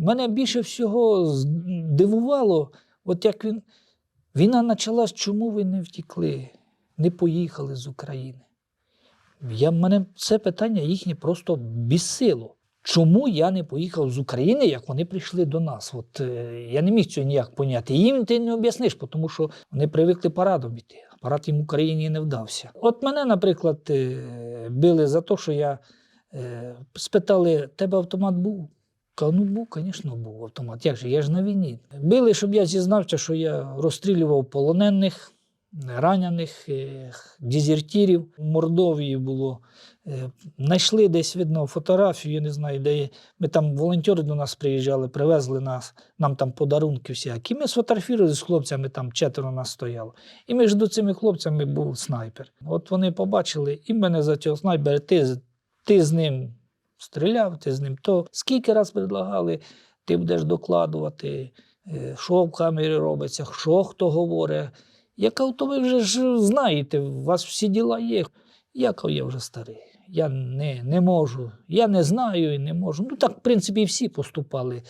Мене більше всього здивувало, от як він. Війна почалась, чому ви не втікли, не поїхали з України? Я, мене це питання їхнє просто бісило. Чому я не поїхав з України, як вони прийшли до нас? От, е, я не міг цього ніяк поняти. Їм ти не об'ясниш, тому що вони привикли парадом іти. Парад їм в Україні не вдався. От мене, наприклад, е, били за те, що я е, спитали, тебе автомат був? Кажу, ну був, звісно, був автомат. Як же? Я ж на війні. Били, щоб я зізнався, що я розстрілював полонених, ранених, е, дезертирів. В Мордовії було. Е, Знайшли десь, видно, фотографію, я не знаю, де. Ми там волонтери до нас приїжджали, привезли нас, нам там подарунки всякі. Ми сфотографували з хлопцями, там четверо нас стояло. І між цими хлопцями був снайпер. От вони побачили, і мене за цього снайпера, ти, ти з ним стріляв, ти з ним то. Скільки раз предлагали, ти будеш докладувати, е, що в камері робиться, що хто говорить. Я кажу, то ви вже ж знаєте, у вас всі діла є. Я кажу, я вже старий. Я не, не можу. Я не знаю і не можу. Ну так, в принципі, і всі поступали.